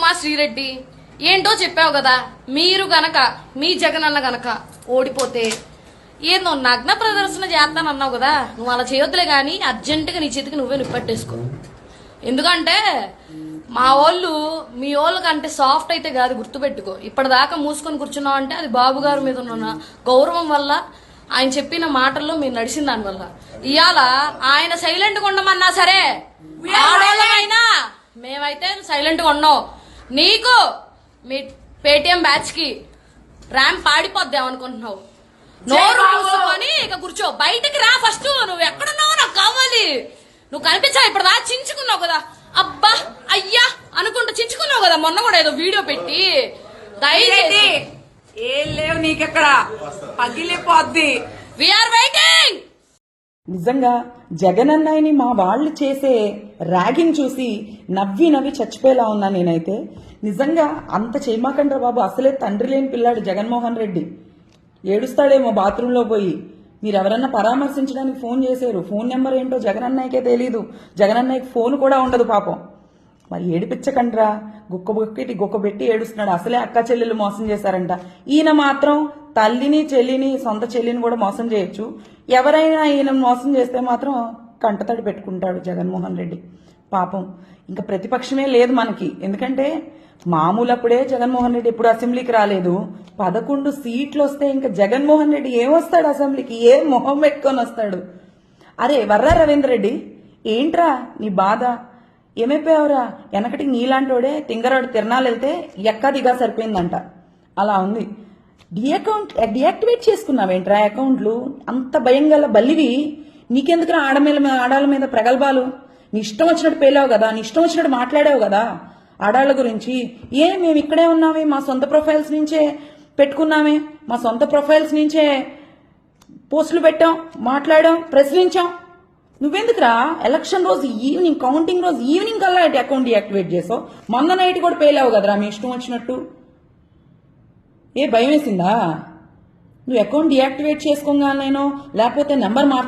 మా శ్రీరెడ్డి ఏంటో చెప్పావు కదా మీరు గనక మీ జగనన్న గనక ఓడిపోతే ఏందో నగ్న ప్రదర్శన చేస్తానన్నావు కదా నువ్వు అలా చేయొద్దులే గాని అర్జెంటుగా నీ చేతికి నువ్వే నిప్పట్టేసుకో. ఎందుకంటే మా వాళ్ళు మీ వాళ్ళ కంటే సాఫ్ట్ అయితే కాదు గుర్తుపెట్టుకో. ఇప్పటిదాకా మూసుకొని కూర్చున్నావు అంటే అది బాబు గారి మీద ఉన్న గౌరవం వల్ల ఆయన చెప్పిన మాటల్లో మీరు నడిచిన దాని వల్ల. ఇవాళ ఆయన సైలెంట్గా ఉండమన్నా సరే ఆడవాళ్ళమైనా మేమైతే సైలెంట్గా ఉన్నాం. నీకు మీ పేటిఎం బ్యాచ్కి ర్యాంప్ పాడిపోద్దాం అనుకుంటున్నావు. నోరు మూసుకొని ఇక కూర్చో. బయటికి రా ఫస్ట్. నువ్వు ఎక్కడున్నావో నాకు కావాలి. నువ్వు కనిపించావు ఇప్పుడు దా చించుకున్నావు కదా. అబ్బా అయ్యా అనుకుంటూ చించుకున్నావు కదా. మొన్న కూడా ఏదో వీడియో పెట్టి. దయచేసి. ఏం లేవు నీకెక్కడ. పగిలిపోద్ది. వీఆర్ వెయిటింగ్ నిజంగా జగన్ అన్నయ్యని మా వాళ్ళు చేసే ర్యాగింగ్ చూసి నవ్వి నవ్వి చచ్చిపోయేలా ఉన్నా నేనైతే. నిజంగా అంత చేయమాకండ్రా బాబు అసలే తండ్రి లేని పిల్లాడు జగన్మోహన్ రెడ్డి. ఏడుస్తాడేమో బాత్రూంలో పోయి. మీరు ఎవరన్నా పరామర్శించడానికి ఫోన్ చేశారు. ఫోన్ నెంబర్ ఏంటో జగన్ అన్నయ్యకే తెలీదు. జగన్ అన్నయ్యకి ఫోన్ కూడా ఉండదు పాపం. మరి ఏడిపించకండ్రా గుక్క బుక్కిటి గుక్క పెట్టి ఏడుస్తున్నాడు. అసలే అక్క చెల్లెలు మోసం చేశారంట. ఈయన మాత్రం తల్లిని చెల్లిని సొంత చెల్లిని కూడా మోసం చేయొచ్చు. ఎవరైనా ఈయన మోసం చేస్తే మాత్రం కంటతడి పెట్టుకుంటాడు జగన్మోహన్ రెడ్డి. పాపం. ఇంకా ప్రతిపక్షమే లేదు మనకి. ఎందుకంటే మామూలు అప్పుడే జగన్మోహన్ రెడ్డి ఎప్పుడు అసెంబ్లీకి రాలేదు. పదకొండు సీట్లు వస్తే ఇంకా జగన్మోహన్ రెడ్డి ఏమొస్తాడు అసెంబ్లీకి? ఏ మొహం పెట్టుకొని వస్తాడు? అరే వర్రా రవీంద్ర రెడ్డి. ఏంట్రా నీ బాధ? ఏమైపోయావురా? వెనకటి నీలాంటోడే తింగరాడు తిరణాలు వెళ్తే ఎక్క దిగా సరిపోయిందంట. అలా ఉంది. డిఅకౌంట్ డియాక్టివేట్ చేసుకున్నావేంట్రా అకౌంట్లు అంత భయం గల బల్లివి. నీకెందుకురా ఆడమేల మీద ఆడాల మీద ప్రగల్భాలు? నీ ఇష్టం వచ్చినట్టు పేలావు కదా నీ ఇష్టం వచ్చినట్టు మాట్లాడావు కదా? ఆడాళ్ళ గురించి. ఏ మేము ఇక్కడే ఉన్నామే మా సొంత ప్రొఫైల్స్ నుంచే పెట్టుకున్నామే మా సొంత ప్రొఫైల్స్ నుంచే పోస్టులు పెట్టాం మాట్లాడాం ప్రశ్నించాం. నువ్వెందుకురా? ఎలక్షన్ రోజు ఈవినింగ్ కౌంటింగ్ రోజు ఈవినింగ్ కల్లా అకౌంట్ డియాక్టివేట్ చేసావు. మొన్న నైట్ కూడా పేలావు కదరా మీ ఇష్టం వచ్చినట్టు. ఏ భయం వేసిందా నువ్వు అకౌంట్ డియాక్టివేట్ చేసుకోగానేనో లేకపోతే నెంబర్ మార్చు